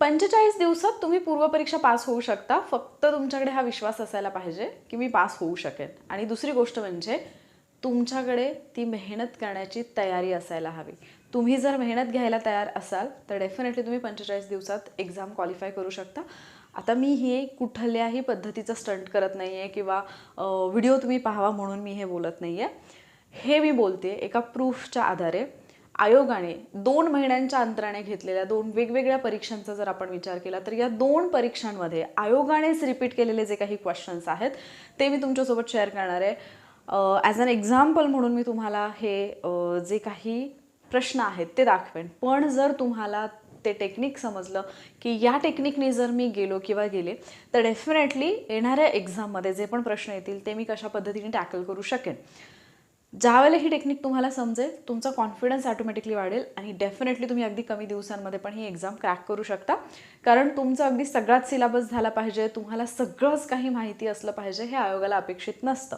पंचेचाळीस दिवसात तुम्ही पूर्वपरीक्षा पास होऊ शकता. फक्त तुमच्याकडे हा विश्वास असायला पाहिजे की मी पास होऊ शकेन. आणि दुसरी गोष्ट म्हणजे तुमच्याकडे ती मेहनत करण्याची तयारी असायला हवी. तुम्ही जर मेहनत घ्यायला तयार असाल तर डेफिनेटली तुम्ही पंचेचाळीस दिवसात एक्झाम क्वालिफाय करू शकता. आता मी हे कुठल्याही पद्धतीचं स्टंट करत नाही आहे किंवा व्हिडिओ तुम्ही पाहावा म्हणून मी हे बोलत नाही आहे हे मी बोलते एका प्रूफच्या आधारे. आयोगाने दोन महिन्यांच्या अंतराने घेतलेल्या दोन वेगवेगळ्या परीक्षांचा जर आपण विचार केला तर या दोन परीक्षांमध्ये आयोगानेच रिपीट केलेले जे काही क्वेश्चन्स आहेत ते मी तुमच्यासोबत शेअर करणार आहे. ॲज अन एक्झाम्पल म्हणून मी तुम्हाला हे जे काही प्रश्न आहेत ते दाखवेन. पण जर तुम्हाला ते टेक्निक समजलं की या टेक्निकने जर मी गेलो किंवा गेले तर डेफिनेटली येणाऱ्या एक्झाममध्ये जे पण प्रश्न येतील ते मी कशा पद्धतीने टॅकल करू शकेन? ज्यावेळेला ही टेक्निक तुम्हाला समजेल तुमचा कॉन्फिडन्स ऑटोमॅटिकली वाढेल आणि डेफिनेटली तुम्ही अगदी कमी दिवसांमध्ये पण ही एक्झाम क्रॅक करू शकता. कारण तुमचा अगदी सगळाच सिलेबस झाला पाहिजे तुम्हाला सगळंच काही माहिती असलं पाहिजे हे आयोगाला अपेक्षित नसतं.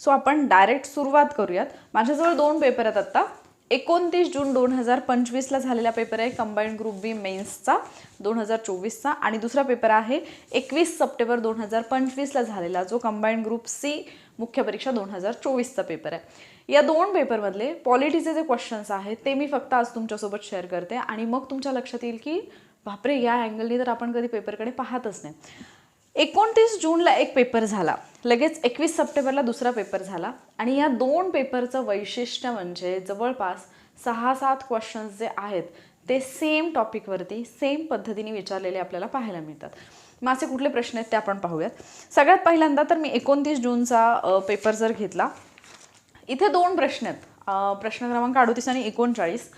सो आपण डायरेक्ट सुरुवात करूयात. माझ्याजवळ दोन पेपर आहेत आत्ता. एकोणतीस जून दोन हजार पंचवीसला झालेला पेपर आहे कंबाईंड ग्रुप बी मेन्सचा दोन हजार चोवीसचा. आणि दुसरा पेपर आहे एकवीस सप्टेंबर दोन हजार पंचवीसला झालेला जो कंबाईंड ग्रुप सी मुख्य परीक्षा दोन हजार चोवीसचा पेपर आहे. या दोन पेपरमधले पॉलिटीचे जे क्वेश्चन्स आहेत ते मी फक्त आज तुमच्यासोबत शेअर करते. आणि मग तुमच्या लक्षात येईल की बापरे या अँगलनी तर आपण कधी पेपरकडे पाहतच नाही. एकोणतीस जूनला एक पेपर झाला. लगेच एकवीस सप्टेंबरला दुसरा पेपर झाला. आणि या दोन पेपरचं वैशिष्ट्य म्हणजे जवळपास सहा सात क्वेश्चन्स जे आहेत ते सेम टॉपिकवरती सेम पद्धतीने विचारलेले आपल्याला पाहायला मिळतात. माझे कुठले प्रश्न आहेत ते आपण पाहूयात. सगळ्यात पहिल्यांदा तर मी एकोणतीस जूनचा पेपर जर घेतला इथे दोन प्रश्न आहेत. प्रश्न क्रमांक अडोतीस आणि एकोणचाळीस.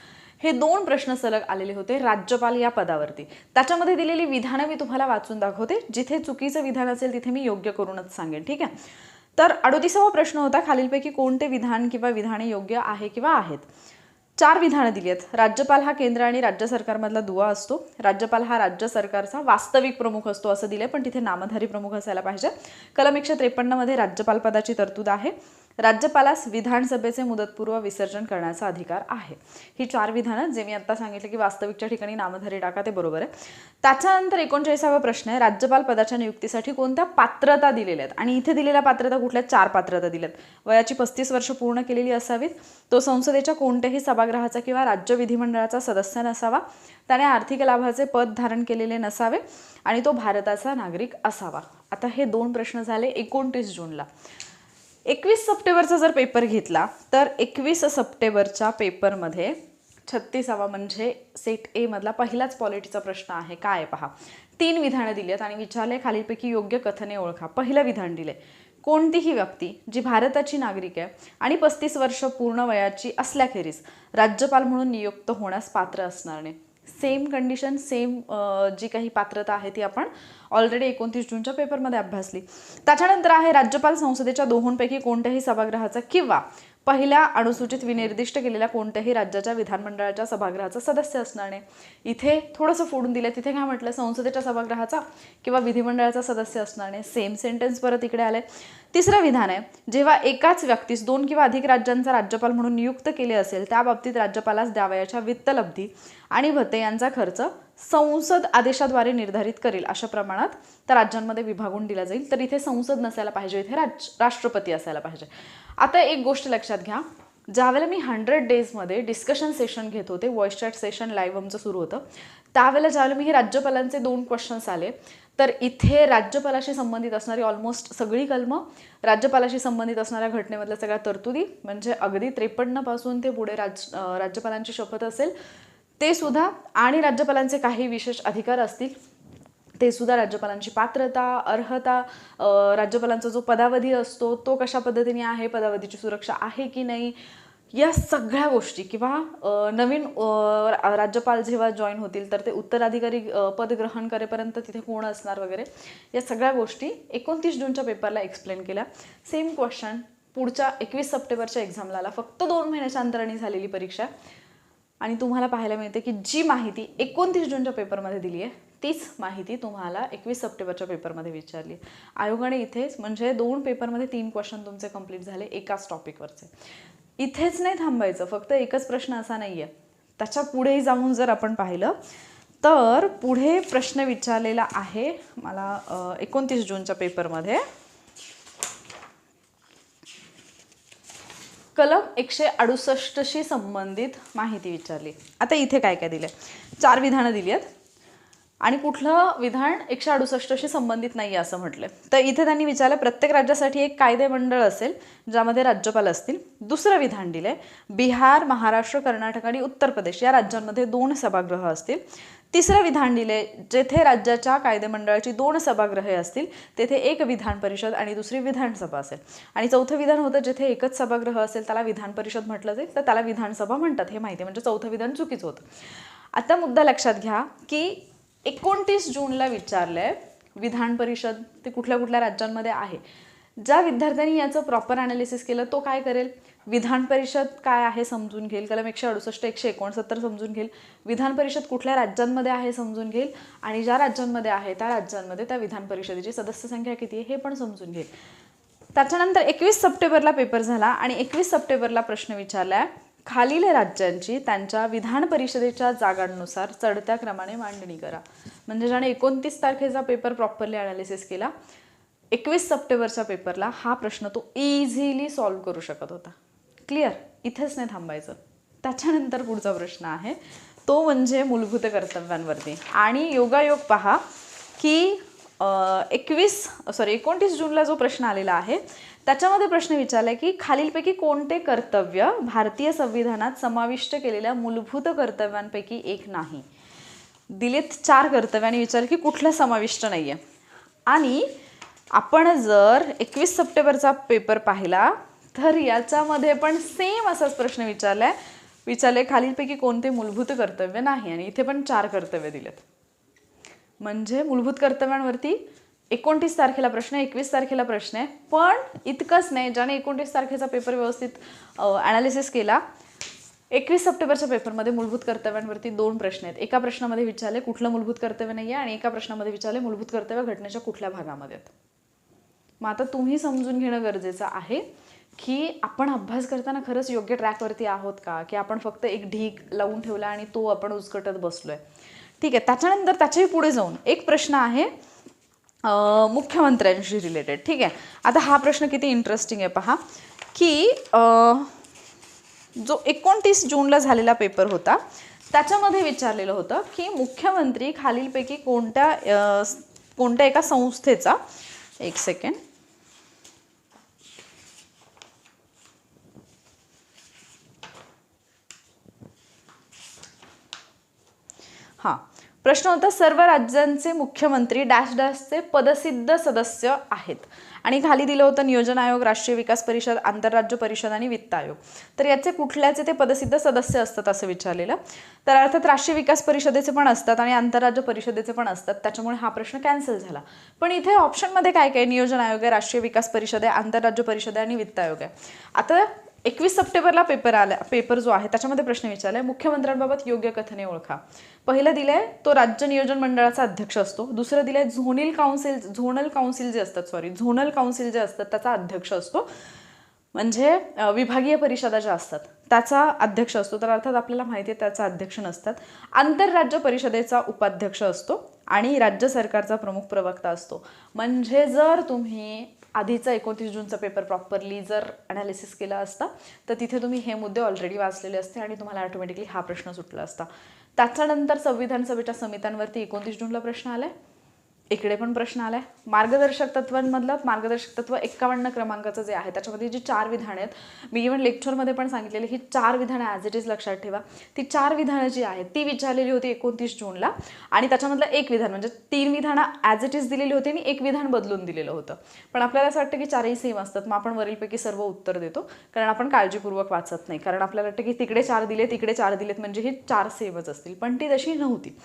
हे दोन प्रश्न सलग आलेले होते राज्यपाल या पदावरती. त्याच्यामध्ये दिलेली विधानं मी तुम्हाला वाचून दाखवते. जिथे चुकीचं विधान असेल तिथे मी योग्य करूनच सांगेन ठीक आहे? तर अडोतीसावा प्रश्न होता खालीलपैकी कोणते विधान किंवा विधाने योग्य आहे किंवा आहेत? चार विधानं दिली आहेत. राज्यपाल हा केंद्र आणि राज्य सरकारमधला दुवा असतो. राज्यपाल हा राज्य सरकारचा वास्तविक प्रमुख असतो असं दिलंय पण तिथे नामधारी प्रमुख असायला पाहिजे. कलम एकशे त्रेपन्नमध्ये राज्यपाल पदाची तरतूद आहे. राज्यपालास विधानसभेचे मुदतपूर्व विसर्जन करण्याचा अधिकार आहे. ही चार विधानं जे मी आता सांगितलं की वास्तविकच्या ठिकाणी नामधारी टाका ते बरोबर आहे. त्याच्यानंतर एकोणचाळीसावा प्रश्न आहे राज्यपाल पदाच्या नियुक्तीसाठी कोणत्या पात्रता दिलेल्या आहेत? आणि इथे दिलेल्या पात्रता कुठल्या? चार पात्रता दिल्यात. वयाची पस्तीस वर्ष पूर्ण केलेली असावीत. तो संसदेच्या कोणत्याही सभागृहाचा किंवा राज्य विधिमंडळाचा सदस्य नसावा. त्याने आर्थिक लाभाचे पद धारण केलेले नसावे आणि तो भारताचा नागरिक असावा. आता हे दोन प्रश्न झाले एकोणतीस जूनला. एकवीस सप्टेंबरचा जर पेपर घेतला तर एकवीस सप्टेंबरच्या पेपरमध्ये छत्तीसावा म्हणजे सेट ए मधला पहिलाच पॉलिटीचा प्रश्न आहे. काय आहे पहा? तीन विधानं दिली आहेत आणि विचारले खालीलपैकी योग्य कथने ओळखा. पहिलं विधान दिले कोणतीही व्यक्ती जी भारताची नागरिक आहे आणि पस्तीस वर्ष पूर्ण वयाची असल्याखेरीज राज्यपाल म्हणून नियुक्त होण्यास पात्र असणार नाही. सेम कंडिशन सेम जी काही पात्रता आहे ती आपण ऑलरेडी एकोणतीस जूनच्या पेपरमध्ये अभ्यासली. त्याच्यानंतर आहे राज्यपाल संसदेच्या दोहोंपैकी कोणत्याही सभागृहाचा किंवा पहिल्या अनुसूचित विनिर्दिष्ट केलेल्या कोणत्याही राज्याच्या विधानमंडळाच्या सभागृहाचा सदस्य असणार नाही इथे थोडंसं फोडून दिलं तिथे काय म्हटलं? संसदेच्या सभागृहाचा किंवा विधिमंडळाचा सदस्य असणार नाही सेम सेंटेन्स परत इकडे आले तिसरं विधान आहे जेव्हा एकाच व्यक्तीस दोन किंवा अधिक राज्यांचा राज्यपाल म्हणून नियुक्त केले असेल त्या बाबतीत राज्यपालास द्यावयाच्या वित्तलब्धी आणि भत्ते यांचा खर्च संसद आदेशाद्वारे निर्धारित करेल अशा प्रमाणात त्या राज्यांमध्ये विभागून दिला जाईल तर इथे संसद नसायला पाहिजे इथे राज राष्ट्रपती असायला पाहिजे. आता एक गोष्ट लक्षात घ्या ज्यावेळेला मी हंड्रेड डेजमध्ये डिस्कशन सेशन घेत होते व्हॉइस चॅट सेशन लाईव्ह आमचं सुरू होतं त्यावेळेला ज्यावेळेला मी हे राज्यपालांचे दोन क्वेश्चन्स आले तर इथे राज्यपालाशी संबंधित असणारी ऑलमोस्ट सगळी कलमं राज्यपालाशी संबंधित असणाऱ्या घटनेमधल्या सगळ्या तरतुदी म्हणजे अगदी त्रेपन्नपासून ते पुढे राज राज्यपालांची शपथ असेल ते सुद्धा आणि राज्यपालांचे काही विशेष अधिकार असतील ते सुद्धा राज्यपालांची पात्रता अर्हता राज्यपालांचा जो पदावधी असतो तो कशा पद्धतीने आहे पदावधीची सुरक्षा आहे की नाही या सगळ्या गोष्टी किंवा नवीन राज्यपाल जेव्हा जॉईन होतील तर ते उत्तराधिकारी पद ग्रहण करेपर्यंत तिथे कोण असणार वगैरे या सगळ्या गोष्टी एकोणतीस जूनच्या पेपरला एक्सप्लेन केल्या. सेम क्वेश्चन पुढच्या एकवीस सप्टेंबरच्या एक्झामला आला फक्त दोन महिन्याच्या अंतराने झालेली परीक्षा. आणि तुम्हाला पाहायला मिळते की जी माहिती एकोणतीस जूनच्या पेपरमध्ये दिली आहे तीच माहिती तुम्हाला एकवीस सप्टेंबरच्या पेपरमध्ये विचारली. आयोगाने इथेच म्हणजे दोन पेपरमध्ये तीन क्वेश्चन तुमचे कंप्लीट झाले एकाच टॉपिकवरचे इथेच नाही थांबायचं फक्त एकच प्रश्न असा नाही आहे त्याच्या पुढेही जाऊन जर आपण पाहिलं तर पुढे प्रश्न विचारलेला आहे मला एकोणतीस जूनच्या पेपरमध्ये. कलम एकशे अडुसष्टशी संबंधित माहिती विचारली. आता इथे काय काय दिलं चार विधानं दिली आहेत आणि कुठलं विधान एकशे अडुसष्टशी संबंधित नाही आहे असं म्हटलं तर इथे त्यांनी विचारलं प्रत्येक राज्यासाठी एक कायदेमंडळ असेल ज्यामध्ये राज्यपाल असतील. दुसरं विधान दिलंय बिहार महाराष्ट्र कर्नाटक आणि उत्तर प्रदेश या राज्यांमध्ये दोन सभागृह असतील. तिसरं विधान दिले जेथे राज्याच्या कायदेमंडळाची दोन सभागृहे असतील तेथे एक विधान परिषद आणि दुसरी विधानसभा असेल. आणि चौथं विधान होतं जेथे एकच सभागृह असेल त्याला विधान परिषद म्हटलं जाईल तर त्याला विधानसभा म्हणतात हे माहिती म्हणजे चौथं विधान चुकीचं होतं. आता मुद्दा लक्षात घ्या की एकोणतीस जूनला विचारलंय विधान परिषद ते कुठल्या कुठल्या राज्यांमध्ये आहे. ज्या विद्यार्थ्यांनी याचं प्रॉपर अनालिसिस केलं तो काय करेल? विधान परिषद काय आहे समजून घेईल? कलम एकशे अडुसष्ट एकशे एकोणसत्तर समजून घेईल. विधान परिषद कुठल्या राज्यांमध्ये आहे समजून घेईल? आणि ज्या राज्यांमध्ये आहे त्या राज्यांमध्ये त्या विधान परिषदेची सदस्य संख्या किती आहे हे पण समजून घेईल. त्याच्यानंतर एकवीस सप्टेंबरला पेपर झाला आणि एकवीस सप्टेंबरला प्रश्न विचारलाय खालील राज्यांची त्यांच्या विधान परिषदेच्या जागांनुसार चढत्या क्रमाने मांडणी करा. म्हणजे ज्याने एकोणतीस तारखेचा पेपर प्रॉपरली अनालिसिस केला एकवीस सप्टेंबरच्या पेपरला हा प्रश्न तो इझिली सॉल्व्ह करू शकत होता. क्लिअर इथेच नाही थांबायचं. त्याच्यानंतर पुढचा प्रश्न आहे. तो म्हणजे मूलभूत कर्तव्यांवरती. आणि योगायोग पहा की एकवीस सॉरी एकोणतीस जूनला जो प्रश्न आलेला आहे त्याच्यामध्ये प्रश्न विचारला की खालीलपैकी कोणते कर्तव्य भारतीय संविधानात समाविष्ट केलेल्या मूलभूत कर्तव्यांपैकी एक नाही? दिलेत चार कर्तव्याने विचार की कुठलं समाविष्ट नाही आहे आणि आपण जर एकवीस सप्टेंबरचा पेपर पाहिला तर याच्यामध्ये पण सेम असाच प्रश्न विचारलाय. विचारले खालीलपैकी कोणते मूलभूत कर्तव्य नाही? आणि इथे पण चार कर्तव्य दिलेत. म्हणजे मूलभूत कर्तव्यांवरती एकोणतीस तारखेला प्रश्न आहे एकवीस तारखेला प्रश्न आहे. पण इतकंच नाही ज्याने एकोणतीस तारखेचा पेपर व्यवस्थित ॲनालिसिस केला एकवीस सप्टेंबरच्या पेपरमध्ये मूलभूत कर्तव्यांवरती दोन प्रश्न आहेत. एका प्रश्नामध्ये विचारले कुठलं मूलभूत कर्तव्य नाही आहे आणि एका प्रश्नामध्ये विचारले मूलभूत कर्तव्य घटनेच्या कुठल्या भागामध्ये आहेत. मग आता तुम्ही समजून घेणं गरजेचं आहे. की आपण अभ्यास करताना खरंच योग्य ट्रॅकवरती आहोत का? की आपण फक्त एक ढीक लावून ठेवला आणि तो आपण उचकटत बसलोय? ठीक आहे त्याच्यानंतर त्याच्याही पुढे जाऊन एक प्रश्न आहे मुख्यमंत्र्यांशी रिलेटेड ठीक आहे आता हा प्रश्न किती इंटरेस्टिंग आहे पहा. की जो एकोणतीस जूनला झालेला पेपर होता त्याच्यामध्ये विचारलेलं होतं की मुख्यमंत्री खालीलपैकी कोणत्या कोणत्या एका संस्थेचा एक सेकंड हां. प्रश्न होता सर्व राज्यांचे मुख्यमंत्री डॅश डॅशचे पदसिद्ध सदस्य आहेत. आणि खाली दिलं होतं नियोजन आयोग राष्ट्रीय विकास परिषद आंतरराज्य परिषद आणि वित्त आयोग. तर याचे कुठल्याचे ते पदसिद्ध सदस्य असतात असं विचारलेलं. तर अर्थात राष्ट्रीय विकास परिषदेचे पण असतात आणि आंतरराज्य परिषदेचे पण असतात. त्याच्यामुळे हा प्रश्न कॅन्सल झाला. पण इथे ऑप्शनमध्ये काय काय नियोजन आयोग आहे राष्ट्रीय विकास परिषद आहे आंतरराज्य परिषद आहे आणि वित्त आयोग आहे? आता एकवीस सप्टेंबरला पेपर आला पेपर जो आहे त्याच्यामध्ये प्रश्न विचारलाय मुख्यमंत्र्यांबाबत योग्य कथने ओळखा. पहिलं दिलंय तो राज्य नियोजन मंडळाचा अध्यक्ष असतो. दुसरं दिलंय झोनिल काउन्सिल झोनल काउन्सिल जे असतात सॉरी झोनल काउन्सिल जे असतात त्याचा अध्यक्ष असतो. म्हणजे विभागीय परिषदा ज्या असतात त्याचा अध्यक्ष असतो. तर अर्थात आपल्याला माहिती आहे त्याचा अध्यक्ष नसतात. आंतरराज्य परिषदेचा उपाध्यक्ष असतो आणि राज्य सरकारचा प्रमुख प्रवक्ता असतो. म्हणजे जर तुम्ही आधीचा एकोणतीस जूनचा पेपर प्रॉपरली जर अनालिसिस केला असता तर तिथे तुम्ही हे मुद्दे ऑलरेडी वाचलेले असते आणि तुम्हाला ऑटोमॅटिकली हा प्रश्न सुटला असता. त्याच्यानंतर संविधान सभेच्या समित्यांवरती एकोणतीस जूनला प्रश्न आलाय. इकडे पण प्रश्न आलाय. मार्गदर्शक तत्वांमधलं मार्गदर्शक तत्व एक्कावन्न क्रमांकाचं जे आहे त्याच्यामध्ये जी चार विधानं आहेत मी इव्हन लेक्चरमध्ये पण सांगितलेली ही चार विधानं ॲज इट इज लक्षात ठेवा. ती चार विधानं जी आहेत ती विचारलेली होती एकोणतीस जूनला आणि त्याच्यामधलं एक विधान म्हणजे तीन विधानं ॲज इट इज दिलेली होती आणि एक विधान बदलून दिलेलं होतं. पण आपल्याला असं वाटतं की चारही सेम असतात मग आपण वरीलपैकी सर्व उत्तर देतो कारण आपण काळजीपूर्वक वाचत नाही. कारण आपल्याला वाटतं की तिकडे चार दिले तिकडे चार दिलेत म्हणजे हे चार सेमच असतील. पण ती तशी नव्हती.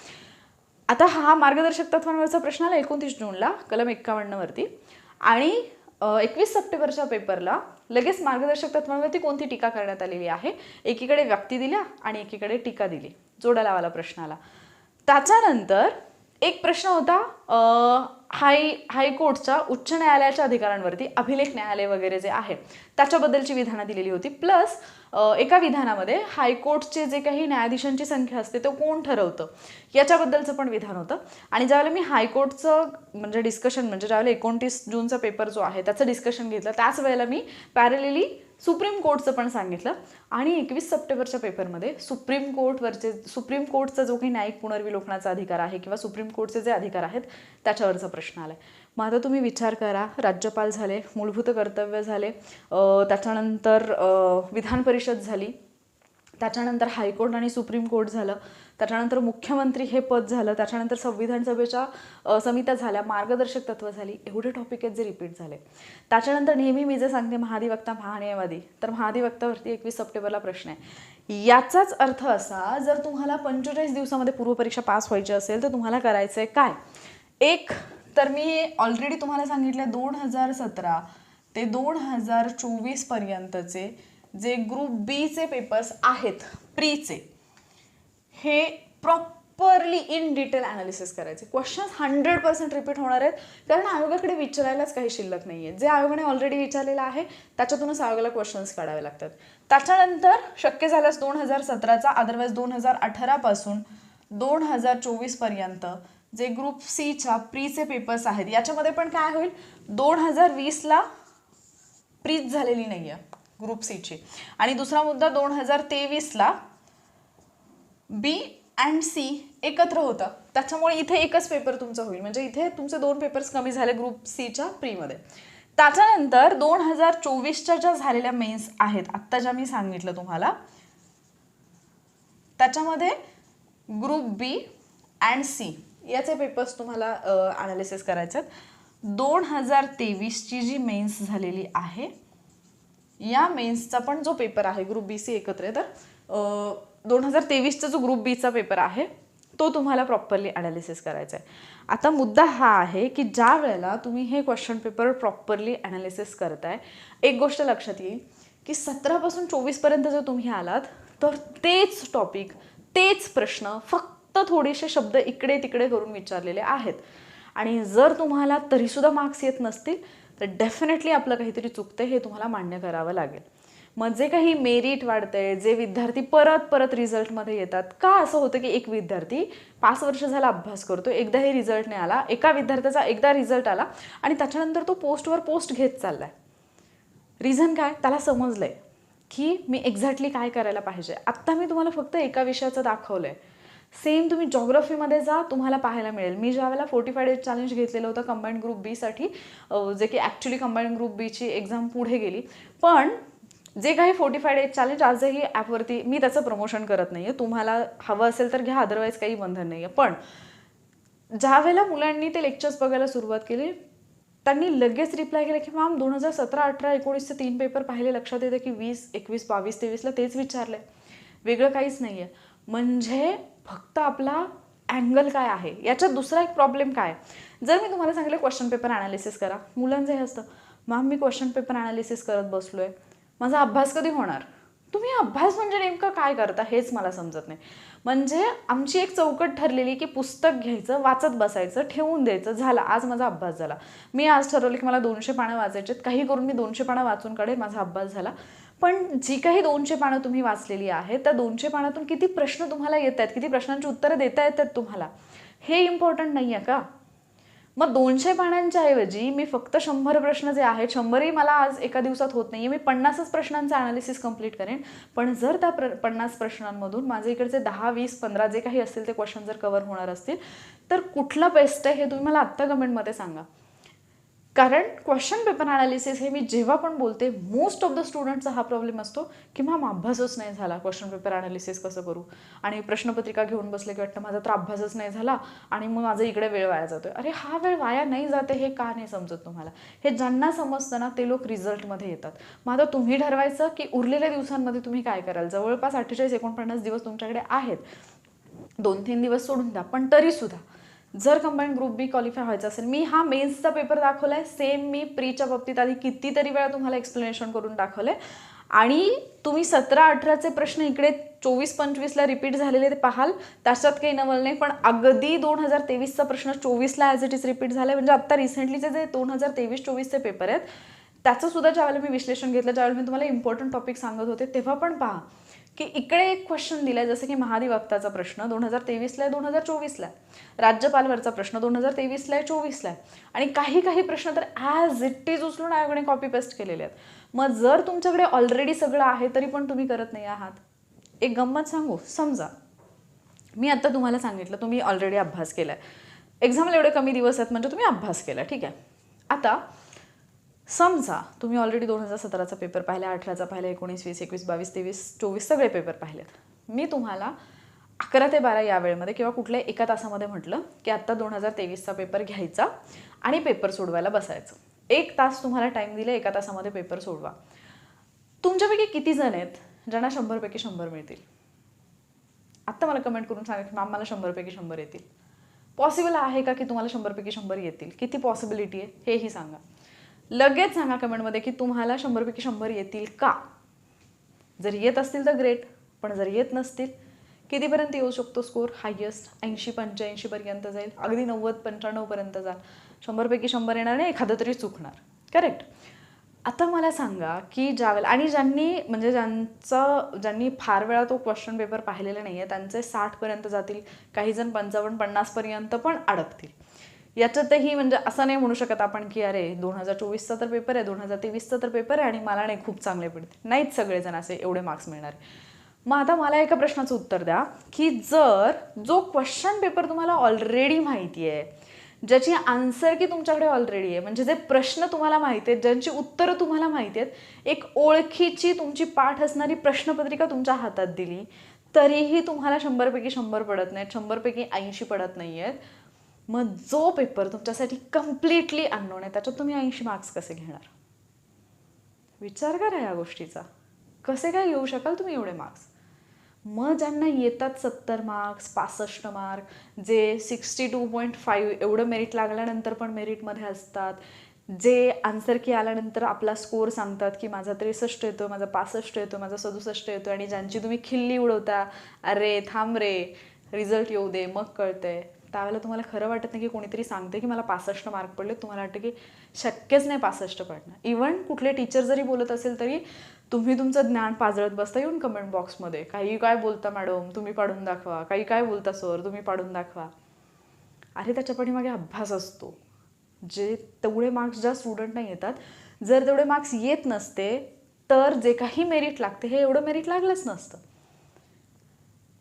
आता हा मार्गदर्शक तत्वांवरचा प्रश्न आला एकोणतीस जूनला कलम एक्कावन्नवरती आणि एकवीस सप्टेंबरच्या पेपरला लगेच मार्गदर्शक तत्वांवरती कोणती टीका करण्यात आलेली आहे? एकीकडे व्यक्ती दिल्या आणि एकीकडे टीका दिली. जोडा लावाला प्रश्नाला त्याच्यानंतर एक प्रश्न होता हाय हायकोर्टच्या उच्च न्यायालयाच्या अधिकारांवरती अभिलेख न्यायालय वगैरे जे आहे त्याच्याबद्दलची विधानं दिलेली होती. प्लस एका विधानामध्ये हायकोर्टचे जे काही न्यायाधीशांची संख्या असते तो कोण ठरवतं? याच्याबद्दलचं पण विधान होतं. आणि ज्यावेळेला मी हायकोर्टचं म्हणजे डिस्कशन म्हणजे ज्यावेळेला एकोणतीस जूनचा पेपर जो आहे त्याचं डिस्कशन घेतलं त्याच वेळेला मी पॅरेलिली सुप्रीम कोर्टचं पण सांगितलं. आणि एकवीस सप्टेंबरच्या पेपरमध्ये सुप्रीम कोर्टवरचे सुप्रीम कोर्टचा जो काही न्यायिक पुनर्विलोकनाचा अधिकार आहे किंवा सुप्रीम कोर्टचे जे अधिकार आहेत त्याच्यावरचा प्रश्न आलाय. मग आता तुम्ही विचार करा राज्यपाल झाले मूलभूत कर्तव्य झाले त्याच्यानंतर विधान परिषद झाली त्याच्यानंतर हायकोर्ट आणि सुप्रीम कोर्ट झालं. त्याच्यानंतर मुख्यमंत्री हे पद झालं. त्याच्यानंतर संविधान सभेच्या समित्या झाल्या. मार्गदर्शक तत्व झाली. एवढे टॉपिक आहेत जे रिपीट झाले. त्याच्यानंतर नेहमी मी जे सांगते महाधिवक्ता महान्यायवादी. तर महाधिवक्तावरती एकवीस सप्टेंबरला प्रश्न आहे. याचाच अर्थ असा जर तुम्हाला पंचेचाळीस दिवसामध्ये पूर्वपरीक्षा पास व्हायची असेल तर तुम्हाला करायचं आहे काय? एक तर मी ऑलरेडी तुम्हाला सांगितलं दोन हजार सतरा ते दोन हजार चोवीस पर्यंतचे जे ग्रुप बीचे पेपर्स आहेत प्रीचे हे प्रॉपरली इन डिटेल ॲनालिसिस करायचे. क्वेश्चन्स हंड्रेड पर्सेंट रिपीट होणार आहेत. कारण आयोगाकडे विचारायलाच काही शिल्लक नाही आहे जे आयोगाने ऑलरेडी विचारलेलं आहे त्याच्यातूनच आयोगाला क्वेश्चन्स काढावे लागतात. त्याच्यानंतर शक्य झाल्यास दोन हजार सतराचा अदरवाईज दोन हजार अठरापासून दोन हजार चोवीसपर्यंत जे ग्रुप सीच्या प्रीचे पेपर्स आहेत याच्यामध्ये पण काय होईल? दोन हजार वीसला प्रीच झालेली नाही आहे ग्रुप सीची आणि दुसरा मुद्दा दोन हजार तेवीसला बी अँड सी एकत्र होतं. त्याच्यामुळे इथे एकच पेपर तुमचा होईल. म्हणजे इथे तुमचे दोन पेपर्स कमी झाले ग्रुप सीच्या प्रीमध्ये त्याच्यानंतर दोन हजार चोवीसच्या ज्या झालेल्या मेन्स आहेत आत्ता ज्या मी सांगितलं तुम्हाला त्याच्यामध्ये ग्रुप बी अँड सी याचे पेपर्स तुम्हाला ॲनालिसिस करायचे आहेत दोन हजार तेवीसची जी मेन्स झालेली आहे या मेन्सचा पण जो पेपर आहे ग्रुप बी सी एकत्र आहे तर दोन हजार तेवीसचा जो ग्रुप बीचा पेपर आहे तो तुम्हाला प्रॉपरली ॲनालिसिस करायचा आहे आता मुद्दा हा आहे की ज्या वेळेला तुम्ही हे क्वेश्चन पेपर प्रॉपरली ॲनालिसिस करताय एक गोष्ट लक्षात येईल की सतरापासून चोवीसपर्यंत जर तुम्ही आलात तर तेच टॉपिक तेच प्रश्न फक्त थोडेसे शब्द इकडे तिकडे करून विचारलेले आहेत. आणि जर तुम्हाला तरीसुद्धा मार्क्स येत नसतील तर डेफिनेटली आपलं काहीतरी चुकतं हे तुम्हाला मान्य करावं लागेल. मग जे काही मेरिट वाढतंय जे विद्यार्थी परत परत रिझल्टमध्ये येतात का असं होतं की एक विद्यार्थी पाच वर्ष झाला अभ्यास करतो एकदा हे रिझल्ट नाही आला एका विद्यार्थ्याचा एकदा रिझल्ट आला आणि त्याच्यानंतर तो पोस्टवर पोस्ट घेत चालला आहे रिझन काय? त्याला समजलं आहे की मी एक्झॅक्टली काय करायला पाहिजे. आत्ता मी तुम्हाला फक्त एका विषयाचं दाखवलं आहे सेम तुम्ही जॉग्रफीमध्ये जा तुम्हाला पाहायला मिळेल. मी ज्यावेळेला फोर्टी फाय डेज चॅलेंज घेतलेलं होतं कंबाईंड ग्रुप बीसाठी जे की ॲक्च्युली कंबाईंड ग्रुप बीची एक्झाम पुढे गेली. पण जे काही फोर्टी फाय डेज चॅलेंज आजही ॲपवरती मी त्याचं प्रमोशन करत नाही आहे तुम्हाला हवं असेल तर घ्या अदरवाईज काही बंधन नाही आहे पण ज्या वेळेला मुलांनी ते लेक्चर्स बघायला सुरुवात केली त्यांनी लगेच रिप्लाय केला की मॅम दोन हजार सतरा अठरा एकोणीसचे तीन पेपर पाहिले. लक्षात येतं की वीस एकवीस बावीस तेवीसला तेच विचारले वेगळं काहीच नाही आहे म्हणजे फक्त आपला अँगल काय आहे? याच्यात दुसरा एक प्रॉब्लेम काय? आहे? जर मी तुम्हाला सांगितलं क्वेश्चन पेपर ॲनालिसिस करा मुलांचं हे असतं. मॅम मी क्वेश्चन पेपर ॲनालिसिस करत बसलो आहे माझा अभ्यास कधी होणार? तुम्ही अभ्यास म्हणजे नेमकं काय करता हेच मला समजत नाही. म्हणजे आमची एक चौकट ठरलेली की पुस्तक घ्यायचं वाचत बसायचं ठेवून द्यायचं. झालं आज माझा अभ्यास झाला. मी आज ठरवलं की मला दोनशे पानं वाचायचे काही करून मी दोनशे पानं वाचून काढेल माझा अभ्यास झाला. पण जी काही दोनशे पानं तुम्ही वाचलेली आहेत त्या दोनशे पानातून किती प्रश्न तुम्हाला येत आहेत किती प्रश्नांची उत्तरं देता येतात तुम्हाला हे इम्पॉर्टंट नाही आहे का? मग दोनशे पानांच्या ऐवजी मी फक्त शंभर प्रश्न जे आहेत शंभरही मला आज एका दिवसात होत नाही मी पन्नासच प्रश्नांचं अनालिसिस कंप्लीट करेन. पण जर त्या प्र पन्नास प्रश्नांमधून माझे इकडचे दहा वीस पंधरा जे काही असतील ते क्वेश्चन जर कवर होणार असतील तर कुठला बेस्ट आहे हे तुम्ही मला आत्ता कमेंटमध्ये सांगा. कारण क्वेश्चन पेपर अनालिसिस हे मी जेव्हा पण बोलते मोस्ट ऑफ द स्टुडंटचा हा प्रॉब्लेम असतो की मॅम अभ्यासच नाही झाला. क्वेश्चन पेपर अनालिसिस कसं करू? आणि प्रश्नपत्रिका घेऊन बसले की वाटतं माझा तर अभ्यासच नाही झाला आणि मग माझा इकडे वेळ वाया जातोय. अरे हा वेळ वाया नाही जाते हे का नाही समजत तुम्हाला? हे ज्यांना समजतं ना ते लोक रिझल्टमध्ये येतात. मग आता तुम्ही ठरवायचं की उरलेल्या दिवसांमध्ये तुम्ही काय कराल? जवळपास अठ्ठेचाळीस एकोणपन्नास दिवस तुमच्याकडे आहेत. दोन तीन दिवस सोडून द्या पण तरीसुद्धा जर कंबाईंड ग्रुप बी क्वालिफाय व्हायचं असेल मी हा मेन्सचा पेपर दाखवलाय. सेम मी प्रीच्या बाबतीत आधी कितीतरी वेळा तुम्हाला एक्सप्लेनेशन करून दाखवलं आहे आणि तुम्ही सतरा अठराचे प्रश्न इकडे चोवीस पंचवीसला रिपीट झालेले ते पाहाल. त्याच्यात काही नवल नाही पण अगदी दोन हजार तेवीसचा प्रश्न चोवीसला ॲज इट इज रिपीट झाला म्हणजे आत्ता रिसेंटलीचे जे दोन हजार तेवीस चोवीसचे पेपर आहेत त्याचं सुद्धा ज्यावेळेला मी विश्लेषण घेतलं ज्यावेळेला मी तुम्हाला इम्पॉर्टंट टॉपिक सांगत होते तेव्हा पण पहा. की इकडे एक क्वेश्चन दिलाय जसं की महाधिवक्ताचा प्रश्न दोन हजार तेवीसला आहे दोन हजार चोवीसला आहे. राज्यपालवरचा प्रश्न दोन हजार तेवीसला आहे चोवीसला आहे. आणि काही काही प्रश्न तर ॲज इट इज उचलून आयोगाने कॉपी पेस्ट केलेले आहेत. मग जर तुमच्याकडे ऑलरेडी सगळं आहे तरी पण तुम्ही करत नाही आहात. एक गंमत सांगू? समजा मी आत्ता तुम्हाला सांगितलं तुम्ही ऑलरेडी अभ्यास केला आहे एक्झामला एवढे कमी दिवस आहेत म्हणजे तुम्ही अभ्यास केला ठीक आहे. आता समजा तुम्ही ऑलरेडी दोन हजार सतराचा पेपर पाहिला अठराचा पाहिला एकोणीस वीस एकवीस बावीस तेवीस चोवीस सगळे पेपर पाहिलेत. मी तुम्हाला अकरा ते बारा या वेळेमध्ये किंवा कुठल्या एका तासामध्ये म्हटलं की आत्ता दोन हजार तेवीसचा पेपर घ्यायचा आणि पेपर सोडवायला बसायचं. एक तास तुम्हाला टाईम दिले एका तासामध्ये पेपर सोडवा. तुमच्यापैकी किती जण आहेत ज्यांना शंभरपैकी शंभर मिळतील? आत्ता मला कमेंट करून सांगा की मॅम मला शंभरपैकी शंभर येतील. पॉसिबल आहे का की तुम्हाला शंभरपैकी शंभर येतील? किती पॉसिबिलिटी आहे? हेही सांगा. लगेच सांगा कमेंटमध्ये की तुम्हाला शंभरपैकी शंभर येतील का? जर येत असतील तर ग्रेट पण जर येत नसतील कितीपर्यंत येऊ शकतो स्कोर हायेस्ट ऐंशी पंच्याऐंशीपर्यंत जाईल. अगदी नव्वद पंच्याण्णवपर्यंत जाईल शंभरपैकी शंभर येणार नाही एखादं तरी चुकणार. करेक्ट आता मला सांगा की ज्यावेळेला आणि ज्यांनी म्हणजे ज्यांचं ज्यांनी फार वेळा तो क्वेश्चन पेपर पाहिलेला नाही आहे त्यांचे साठपर्यंत जातील. काही जण पंचावन्न पन्नासपर्यंत पण अडकतील. याच्यातही म्हणजे असं नाही म्हणू शकत आपण की अरे दोन हजार चोवीसचा तर पेपर आहे दोन हजार तेवीसचा तर पेपर आहे आणि मला नाही खूप चांगले पडते. नाहीच सगळेजण असे एवढे मार्क्स मिळणार. मग आता मला एका प्रश्नाचं उत्तर द्या की जर जो क्वेश्चन पेपर तुम्हाला ऑलरेडी माहिती आहे ज्याची आन्सर की तुमच्याकडे ऑलरेडी आहे म्हणजे जे प्रश्न तुम्हाला माहिती आहेत ज्यांची उत्तरं तुम्हाला माहिती आहेत एक ओळखीची तुमची पाठ असणारी प्रश्नपत्रिका तुमच्या हातात दिली तरीही तुम्हाला शंभरपैकी शंभर पडत नाहीत शंभरपैकी ऐंशी पडत नाही आहेत मग जो पेपर तुमच्यासाठी कम्प्लिटली अननोन आहे त्याच्यात तुम्ही ऐंशी मार्क्स कसे घेणार? विचार करा या गोष्टीचा. कसे काय घेऊ शकाल तुम्ही एवढे मार्क्स मग ज्यांना येतात सत्तर मार्क्स पासष्ट मार्क जे सिक्स्टी टू पॉईंट फाईव्ह एवढं मेरिट लागल्यानंतर पण मेरिटमध्ये असतात जे आन्सर की आल्यानंतर आपला स्कोर सांगतात की माझा त्रेसष्ट येतो माझा पासष्ट येतो माझा सदुसष्ट येतो आणि ज्यांची तुम्ही खिल्ली उडवता अरे थांब रे रिझल्ट येऊ दे मग कळतंय. त्यावेळेला तुम्हाला खरं वाटत नाही की कोणीतरी सांगते की मला पासष्ट मार्क पडले. तुम्हाला वाटतं की शक्यच नाही पासष्ट पडणं इवन कुठले टीचर जरी बोलत असेल तरी तुम्ही तुमचं ज्ञान पाजळत बसता येऊन कमेंट बॉक्समध्ये काही काय बोलता मॅडम तुम्ही पाडून दाखवा. काही काय बोलता सर तुम्ही पाडून दाखवा. अरे त्याच्या पाठीमागे अभ्यास असतो. जे तेवढे मार्क्स ज्या स्टुडंटना येतात जर तेवढे मार्क्स येत नसते तर जे काही मेरिट लागते हे एवढं मेरिट लागलंच नसतं.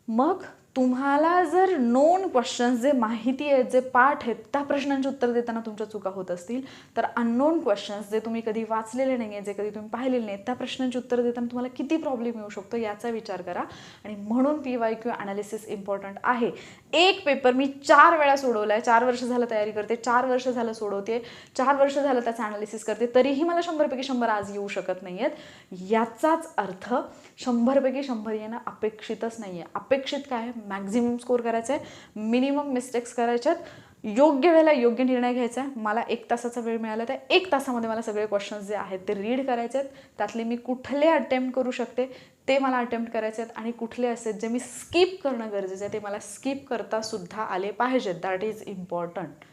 मग तुम्हाला जर नोन क्वेश्चन्स जे माहिती आहेत जे पाठ आहेत त्या प्रश्नांची उत्तर देताना तुमच्या चुका होत असतील तर अननोन क्वेश्चन्स जे तुम्ही कधी वाचलेले नाही आहेत जे कधी तुम्ही पाहिलेले नाहीत त्या प्रश्नांची उत्तर देताना तुम्हाला किती प्रॉब्लेम येऊ शकतो याचा विचार करा. आणि म्हणून P Y Q analysis important आहे. एक पेपर मी चार वेळा सोडवला आहे चार वर्ष झालं तयारी करते चार वर्ष झालं सोडवते चार वर्ष झालं त्याचं अनालिसिस करते तरीही मला शंभरपैकी शंभर आज येऊ शकत नाही आहेत याचाच अर्थ शंभरपैकी शंभर येणं अपेक्षितच नाही आहे अपेक्षित काय आहे? मॅक्झिमम स्कोर करायचा आहे मिनिमम मिस्टेक्स करायच्या आहेत योग्य वेळेला योग्य निर्णय घ्यायचा आहे. मला एक तासाचा वेळ मिळाला तर एक तासामध्ये मला सगळे क्वेश्चन्स जे आहेत ते रीड करायचे आहेत त्यातले मी कुठले अटेम्प्ट करू शकते? ते मला अटेम्प्ट करायचे आहेत आणि कुठले असे जे मी स्किप करणं गरजेचं आहे ते मला स्किप करता सुद्धा आले पाहिजेत. दॅट इज इम्पॉर्टंट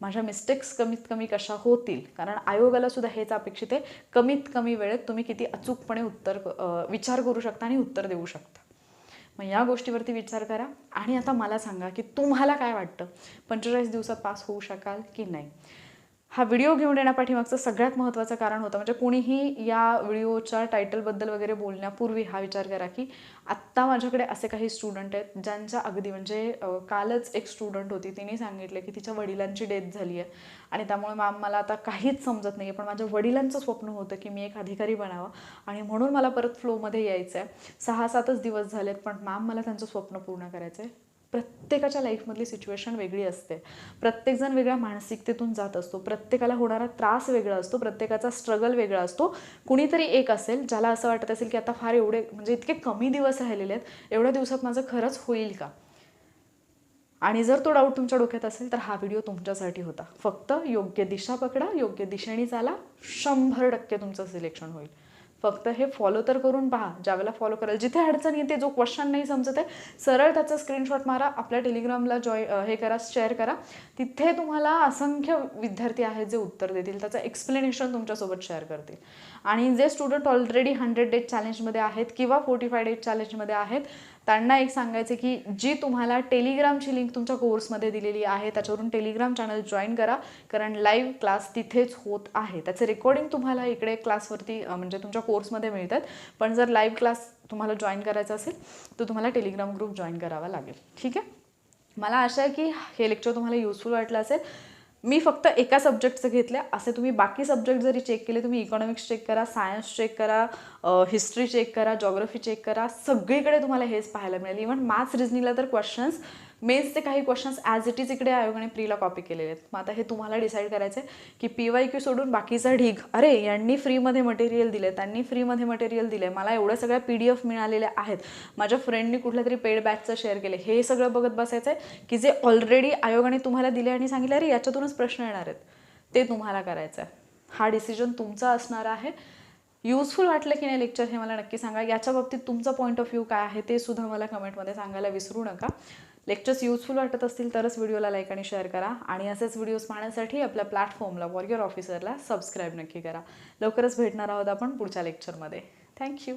माझ्या मिस्टेक्स कमीत कमी कशा होतील? कारण आयोगाला सुद्धा हेच अपेक्षित आहे. कमीत कमी वेळेत तुम्ही किती अचूकपणे उत्तर विचार करू शकता आणि उत्तर देऊ शकता. मग या गोष्टीवरती विचार करा आणि आता मला सांगा की तुम्हाला काय वाटतं? पंचेचाळीस दिवसात पास होऊ शकाल की नाही? हा व्हिडिओ घेऊन येण्यापाठीमागचं सगळ्यात महत्त्वाचं कारण होतं. म्हणजे कोणीही या व्हिडिओच्या टायटलबद्दल वगैरे बोलण्यापूर्वी हा विचार करा की आत्ता माझ्याकडे असे काही स्टुडंट आहेत ज्यांच्या अगदी म्हणजे कालच एक स्टुडंट होती. तिने सांगितलं की तिच्या वडिलांची डेथ झाली आहे. आणि त्यामुळे मॅम मला आता काहीच समजत नाही आहे पण माझ्या वडिलांचं स्वप्न होतं की मी एक अधिकारी बनावं. आणि म्हणून मला परत फ्लोमध्ये यायचं आहे सहा सातच दिवस झालेत पण मॅम मला त्यांचं स्वप्न पूर्ण करायचं आहे प्रत्येकाच्या लाईफमधली सिच्युएशन वेगळी असते. प्रत्येकजण वेगळ्या मानसिकतेतून जात असतो. प्रत्येकाला होणारा त्रास वेगळा असतो. प्रत्येकाचा स्ट्रगल वेगळा असतो. कुणीतरी एक असेल ज्याला असं वाटत असेल की आता फार एवढे म्हणजे इतके कमी दिवस राहिलेले आहेत एवढ्या दिवसात माझं खरंच होईल का? आणि जर तो डाऊट तुमच्या डोक्यात असेल तर हा व्हिडिओ तुमच्यासाठी होता. फक्त योग्य दिशा पकडा योग्य दिशेने चाला. शंभर टक्के तुमचं सिलेक्शन होईल. फक्त हे फॉलो तर करून पहा ज्यावेळेला फॉलो कराल. जिथे अडचण येते जो क्वेश्चन नाही समजत आहे सरळ त्याचा स्क्रीनशॉट मारा आपल्या टेलिग्रामला जॉय हे करा शेअर करा. तिथे तुम्हाला असंख्य विद्यार्थी आहेत जे उत्तर देतील. त्याचं एक्सप्लेनेशन तुमच्यासोबत शेअर करतील. आणि जे स्टुडंट ऑलरेडी हंड्रेड डेज चॅलेंजमध्ये आहेत किंवा फोर्टी फाय डेज चॅलेंजमध्ये आहेत त्यांना एक सांगायचं की जी तुम्हाला टेलिग्रामची लिंक तुमच्या कोर्समध्ये दिलेली आहे त्याच्यावरून टेलिग्राम चॅनल जॉईन करा. कारण लाईव्ह क्लास तिथेच होत आहे. त्याचे रेकॉर्डिंग तुम्हाला इकडे क्लासवरती म्हणजे तुमच्या कोर्समध्ये मिळतात. पण जर लाईव्ह क्लास तुम्हाला जॉईन करायचा असेल तर तुम्हाला टेलिग्राम ग्रुप जॉईन करावा लागेल. ठीक आहे? मला आशा आहे की हे लेक्चर तुम्हाला युजफुल वाटलं असेल. मी फक्त एका सब्जेक्टचं घेतलं असे तुम्ही बाकी सब्जेक्ट जरी चेक केले तुम्ही इकॉनॉमिक्स चेक करा सायन्स चेक करा हिस्ट्री चेक करा जॉग्रफी चेक करा सगळीकडे तुम्हाला हेच पाहायला मिळेल. इव्हन मॅथ्स रिजनिंगला तर क्वेश्चन्स मेन्सचे काही क्वेश्चन्स ॲज इट इज इकडे आयोगाने प्रीला कॉपी केलेले आहेत. मग आता हे तुम्हाला डिसाईड करायचं आहे की पी वाय क्यू सोडून बाकीचा ढीग अरे यांनी फ्रीमध्ये मटेरियल दिले त्यांनी फ्रीमध्ये मटेरियल दिले मला एवढ्या सगळ्या पी डी एफ मिळालेल्या आहेत. माझ्या फ्रेंडनी कुठल्या तरी पेड बॅचचं शेअर केले हे सगळं बघत बसायचं आहे की जे ऑलरेडी आयोगाने तुम्हाला दिले आणि सांगितले अरे याच्यातूनच प्रश्न येणार आहेत. ते तुम्हाला करायचं आहे हा डिसिजन तुमचा असणार आहे. युजफुल वाटलं की नाही लेक्चर हे मला नक्की सांगा. याच्या बाबतीत तुमचा पॉईंट ऑफ व्ह्यू काय आहे ते सुद्धा मला कमेंटमध्ये सांगायला विसरू नका. लेक्चर्स युजफुल वाटत असतील तरच व्हिडिओला लाईक आणि शेअर करा. आणि असेच व्हिडिओज पाहण्यासाठी आपल्या प्लॅटफॉर्मला वॉरियर ऑफिसरला सबस्क्राईब नक्की करा. लवकरच भेटणार आहोत आपण पुढच्या लेक्चरमध्ये थँक्यू